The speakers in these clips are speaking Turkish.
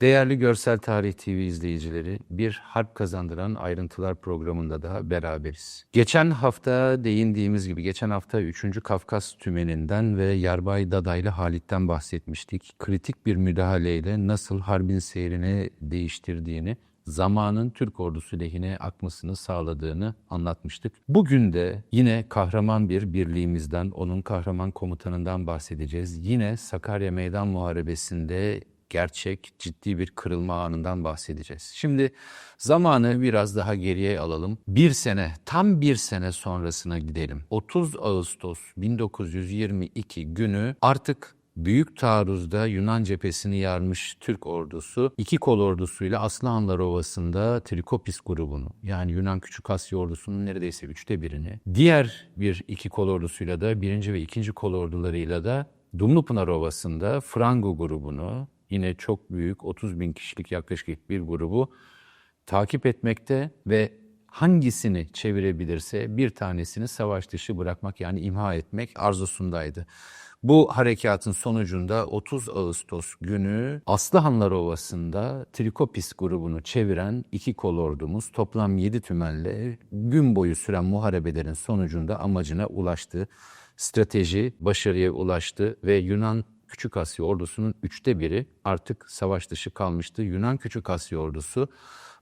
Değerli Görsel Tarih TV izleyicileri, bir harp kazandıran ayrıntılar programında da beraberiz. Geçen hafta değindiğimiz gibi, geçen hafta 3. Kafkas Tümeninden ve Yarbay Dadaylı Halit'ten bahsetmiştik. Kritik bir müdahaleyle nasıl harbin seyrini değiştirdiğini, zamanın Türk ordusu lehine akmasını sağladığını anlatmıştık. Bugün de yine kahraman bir birliğimizden, onun kahraman komutanından bahsedeceğiz. Yine Sakarya Meydan Muharebesi'nde gerçek, ciddi bir kırılma anından bahsedeceğiz. Şimdi zamanı biraz daha geriye alalım. Bir sene, tam bir sene sonrasına gidelim. 30 Ağustos 1922 günü artık Büyük taarruzda Yunan cephesini yarmış Türk ordusu iki kol ordusuyla Aslanlar Ovası'nda Trikopis grubunu yani Yunan Küçük Asya ordusunun neredeyse üçte birini diğer bir iki kol ordusuyla da birinci ve ikinci kol ordularıyla da Dumlupınar Ovası'nda Frango grubunu yine çok büyük 30 bin kişilik yaklaşık bir grubu takip etmekte ve hangisini çevirebilirse bir tanesini savaş dışı bırakmak yani imha etmek arzusundaydı. Bu harekatın sonucunda 30 Ağustos günü Aslıhanlar Ovası'nda Trikopis grubunu çeviren iki kol ordumuz toplam 7 tümenle gün boyu süren muharebelerin sonucunda amacına ulaştı. Strateji başarıya ulaştı ve Yunan Küçük Asya ordusunun üçte biri artık savaş dışı kalmıştı. Yunan Küçük Asya ordusu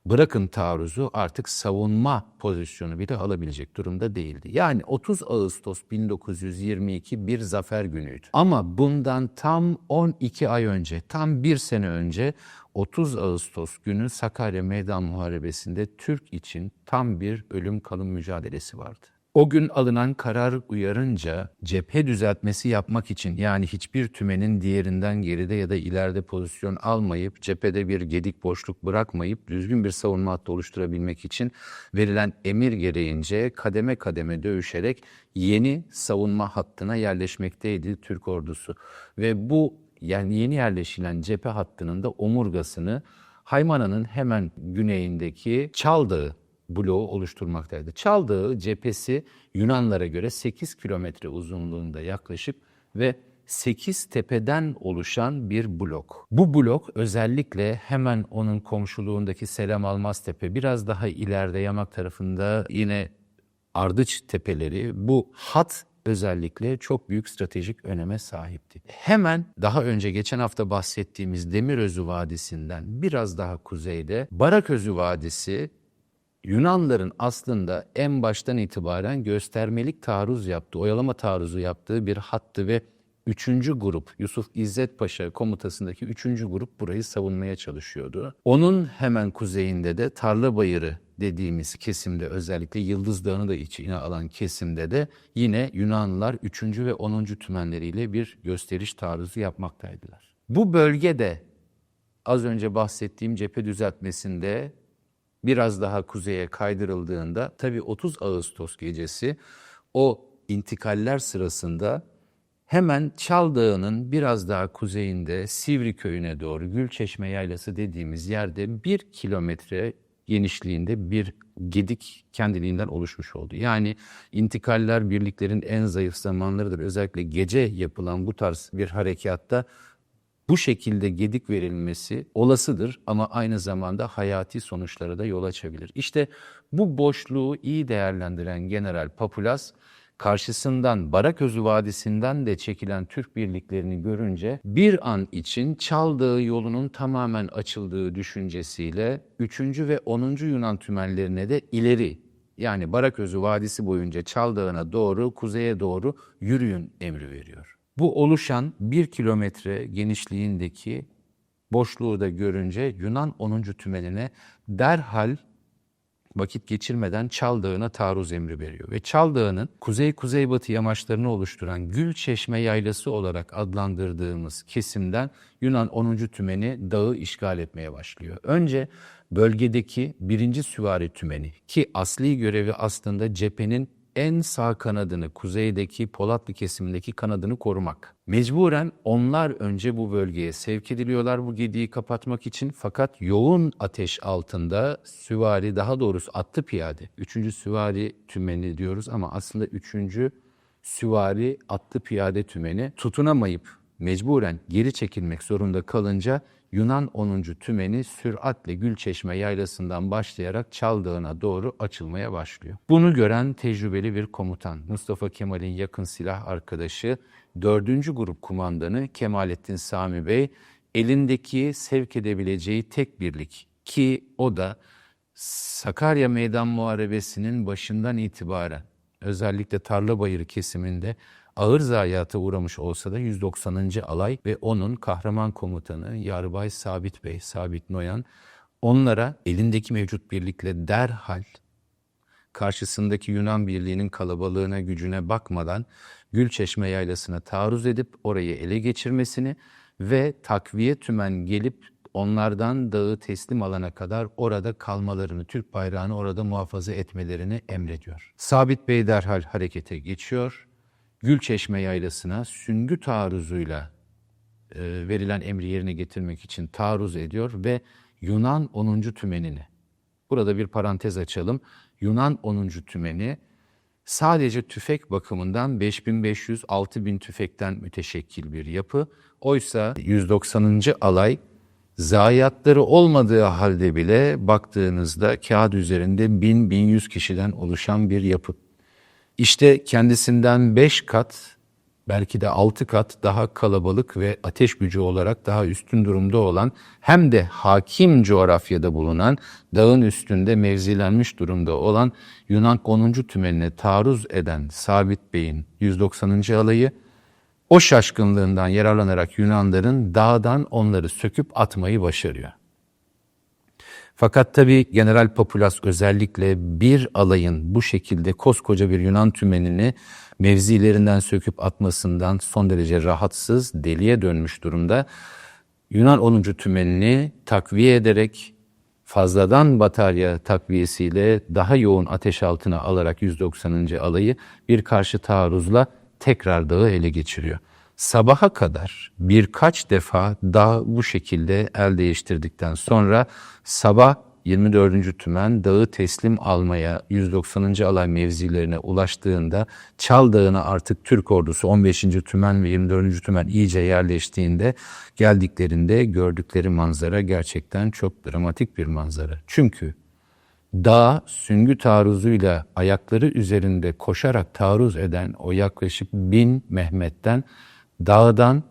bırakın taarruzu artık savunma pozisyonu bile alabilecek durumda değildi. Yani 30 Ağustos 1922 bir zafer günüydü. Ama bundan tam 12 ay önce, tam bir sene önce 30 Ağustos günü Sakarya Meydan Muharebesi'nde Türk için tam bir ölüm kalım mücadelesi vardı. O gün alınan karar uyarınca cephe düzeltmesi yapmak için yani hiçbir tümenin diğerinden geride ya da ileride pozisyon almayıp cephede bir gedik boşluk bırakmayıp düzgün bir savunma hattı oluşturabilmek için verilen emir gereğince kademe kademe dövüşerek yeni savunma hattına yerleşmekteydi Türk ordusu. Ve bu yani yeni yerleşilen cephe hattının da omurgasını Haymana'nın hemen güneyindeki Çal Dağı bloğu oluşturmaktaydı. Çaldığı cephesi Yunanlara göre 8 kilometre uzunluğunda yaklaşık ve 8 tepeden oluşan bir blok. Bu blok özellikle hemen onun komşuluğundaki Selam Almaz Tepe, biraz daha ileride Yamak tarafında yine Ardıç tepeleri bu hat özellikle çok büyük stratejik öneme sahipti. Hemen daha önce geçen hafta bahsettiğimiz Demirözü Vadisi'nden biraz daha kuzeyde Baraközü Vadisi Yunanların aslında en baştan itibaren göstermelik taarruz yaptığı, oyalama taarruzu yaptığı bir hattı ve üçüncü grup Yusuf İzzet Paşa komutasındaki üçüncü grup burayı savunmaya çalışıyordu. Onun hemen kuzeyinde de Tarla Bayırı dediğimiz kesimde özellikle Yıldız Dağı'nı da içine alan kesimde de yine Yunanlılar 3. ve 10. tümenleriyle bir gösteriş taarruzu yapmaktaydılar. Bu bölgede az önce bahsettiğim cephe düzeltmesinde biraz daha kuzeye kaydırıldığında tabii 30 Ağustos gecesi o intikaller sırasında hemen Çal Dağı'nın biraz daha kuzeyinde Sivri köyüne doğru Gülçeşme Yaylası dediğimiz yerde bir kilometre genişliğinde bir gedik kendiliğinden oluşmuş oldu. Yani intikaller birliklerin en zayıf zamanlarıdır. Özellikle gece yapılan bu tarz bir harekatta bu şekilde gedik verilmesi olasıdır ama aynı zamanda hayati sonuçlara da yol açabilir. İşte bu boşluğu iyi değerlendiren General Papulas karşısından Baraközü Vadisi'nden de çekilen Türk birliklerini görünce bir an için çaldığı yolunun tamamen açıldığı düşüncesiyle 3. ve 10. Yunan tümenlerine de ileri yani Baraközü Vadisi boyunca Çaldağına doğru, kuzeye doğru yürüyün emri veriyor. Bu oluşan bir kilometre genişliğindeki boşluğu da görünce Yunan 10. tümenine derhal vakit geçirmeden Çal Dağı'na taarruz emri veriyor. Ve Çal Dağı'nın kuzey-kuzeybatı yamaçlarını oluşturan Gül Çeşme Yaylası olarak adlandırdığımız kesimden Yunan 10. tümeni dağı işgal etmeye başlıyor. Önce bölgedeki birinci süvari tümeni ki asli görevi aslında cephenin en sağ kanadını, kuzeydeki Polatlı kesimindeki kanadını korumak. Mecburen onlar önce bu bölgeye sevk ediliyorlar bu gediği kapatmak için fakat yoğun ateş altında süvari daha doğrusu atlı piyade, üçüncü süvari tümeni diyoruz ama aslında üçüncü süvari atlı piyade tümeni tutunamayıp mecburen geri çekilmek zorunda kalınca Yunan 10. tümeni süratle Gülçeşme yaylasından başlayarak Çal Dağı'na doğru açılmaya başlıyor. Bunu gören tecrübeli bir komutan Mustafa Kemal'in yakın silah arkadaşı 4. grup kumandanı Kemalettin Sami Bey elindeki sevk edebileceği tek birlik ki o da Sakarya Meydan Muharebesi'nin başından itibaren özellikle Tarlabayırı kesiminde ağır zayiata uğramış olsa da 190. alay ve onun kahraman komutanı Yarbay Sabit Bey, Sabit Noyan onlara elindeki mevcut birlikle derhal karşısındaki Yunan birliğinin kalabalığına gücüne bakmadan Gülçeşme yaylasına taarruz edip orayı ele geçirmesini ve takviye tümen gelip onlardan dağı teslim alana kadar orada kalmalarını, Türk bayrağını orada muhafaza etmelerini emrediyor. Sabit Bey derhal harekete geçiyor. Gülçeşme yaylasına süngü taarruzuyla e, verilen emri yerine getirmek için taarruz ediyor ve Yunan 10. tümenini, burada bir parantez açalım, Yunan 10. tümeni sadece tüfek bakımından 5500-6000 tüfekten müteşekkil bir yapı. Oysa 190. alay zayiatları olmadığı halde bile baktığınızda kağıt üzerinde 1000-1100 kişiden oluşan bir yapı. İşte kendisinden 5 kat belki de 6 kat daha kalabalık ve ateş gücü olarak daha üstün durumda olan hem de hakim coğrafyada bulunan dağın üstünde mevzilenmiş durumda olan Yunan 10. tümenine taarruz eden Sabit Bey'in 190. alayı o şaşkınlığından yararlanarak Yunanların dağdan onları söküp atmayı başarıyor. Fakat tabi General Populas özellikle bir alayın bu şekilde koskoca bir Yunan tümenini mevzilerinden söküp atmasından son derece rahatsız, deliye dönmüş durumda. Yunan 10. tümenini takviye ederek fazladan batarya takviyesiyle daha yoğun ateş altına alarak 190. alayı bir karşı taarruzla tekrar dağı ele geçiriyor. Sabaha kadar birkaç defa dağ bu şekilde el değiştirdikten sonra sabah 24. Tümen dağı teslim almaya 190. alay mevzilerine ulaştığında Çal Dağı'na artık Türk ordusu 15. Tümen ve 24. Tümen iyice yerleştiğinde geldiklerinde gördükleri manzara gerçekten çok dramatik bir manzara. Çünkü dağ süngü taarruzuyla ayakları üzerinde koşarak taarruz eden o yaklaşık bin Mehmet'ten dağdan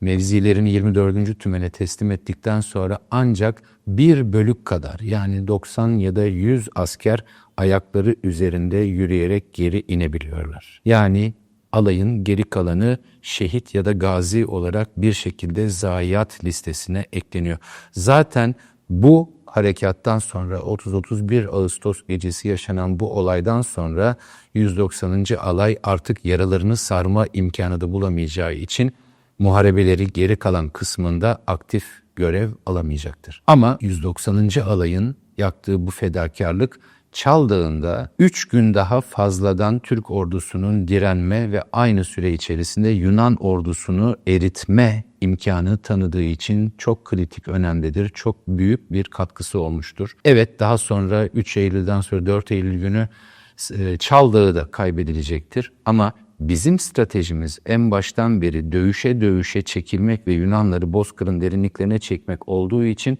mevzilerini 24. tümene teslim ettikten sonra ancak bir bölük kadar yani 90 ya da 100 asker ayakları üzerinde yürüyerek geri inebiliyorlar. Yani alayın geri kalanı şehit ya da gazi olarak bir şekilde zayiat listesine ekleniyor. Zaten bu harekattan sonra 30-31 Ağustos gecesi yaşanan bu olaydan sonra 190. alay artık yaralarını sarma imkanı da bulamayacağı için muharebeleri geri kalan kısmında aktif görev alamayacaktır. Ama 190. alayın yaktığı bu fedakarlık Çal Dağı'nda 3 gün daha fazladan Türk ordusunun direnme ve aynı süre içerisinde Yunan ordusunu eritme imkanı tanıdığı için çok kritik önemlidir. Çok büyük bir katkısı olmuştur. Evet daha sonra 3 Eylül'den sonra 4 Eylül günü e, Çal Dağı da kaybedilecektir. Ama bizim stratejimiz en baştan beri dövüşe dövüşe çekilmek ve Yunanları Bozkır'ın derinliklerine çekmek olduğu için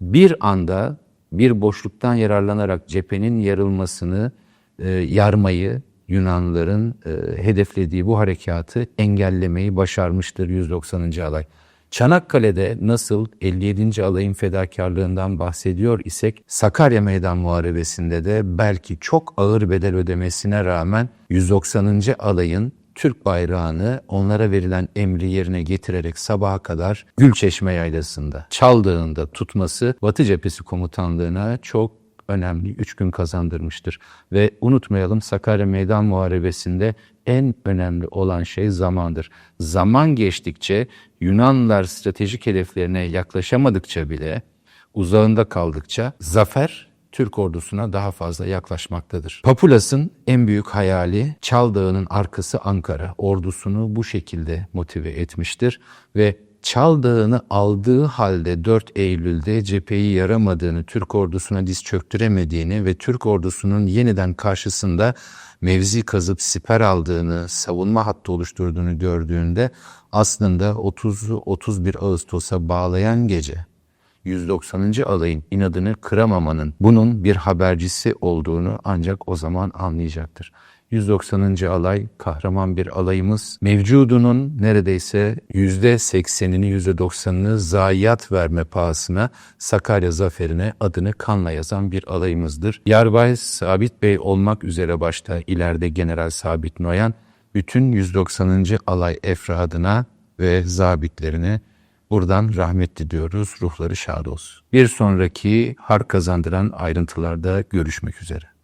bir anda bir boşluktan yararlanarak cephenin yarılmasını, e, yarmayı Yunanlıların e, hedeflediği bu harekatı engellemeyi başarmıştır 190. alay. Çanakkale'de nasıl 57. alayın fedakarlığından bahsediyor isek Sakarya Meydan Muharebesi'nde de belki çok ağır bedel ödemesine rağmen 190. alayın Türk bayrağını onlara verilen emri yerine getirerek sabaha kadar Gülçeşme Yaylası'nda, Çaldığında tutması Batı Cephesi Komutanlığı'na çok önemli üç gün kazandırmıştır. Ve unutmayalım Sakarya Meydan Muharebesi'nde en önemli olan şey zamandır. Zaman geçtikçe Yunanlılar stratejik hedeflerine yaklaşamadıkça bile uzağında kaldıkça zafer Türk ordusuna daha fazla yaklaşmaktadır. Papulas'ın en büyük hayali Çal Dağı'nın arkası Ankara ordusunu bu şekilde motive etmiştir ve Çaldağını aldığı halde 4 Eylül'de cepheyi yaramadığını, Türk ordusuna diz çöktüremediğini ve Türk ordusunun yeniden karşısında mevzi kazıp siper aldığını, savunma hattı oluşturduğunu gördüğünde aslında 30-31 Ağustos'a bağlayan gece 190. alayın inadını kıramamanın bunun bir habercisi olduğunu ancak o zaman anlayacaktır. 190. alay kahraman bir alayımız. Mevcudunun neredeyse %80'ini %90'ını zayiat verme pahasına Sakarya zaferine adını kanla yazan bir alayımızdır. Yarbay Sabit Bey olmak üzere başta ileride General Sabit Noyan bütün 190. alay efradına ve zabitlerine Buradan rahmet diliyoruz. Ruhları şad olsun. Bir sonraki harp kazandıran ayrıntılarda görüşmek üzere.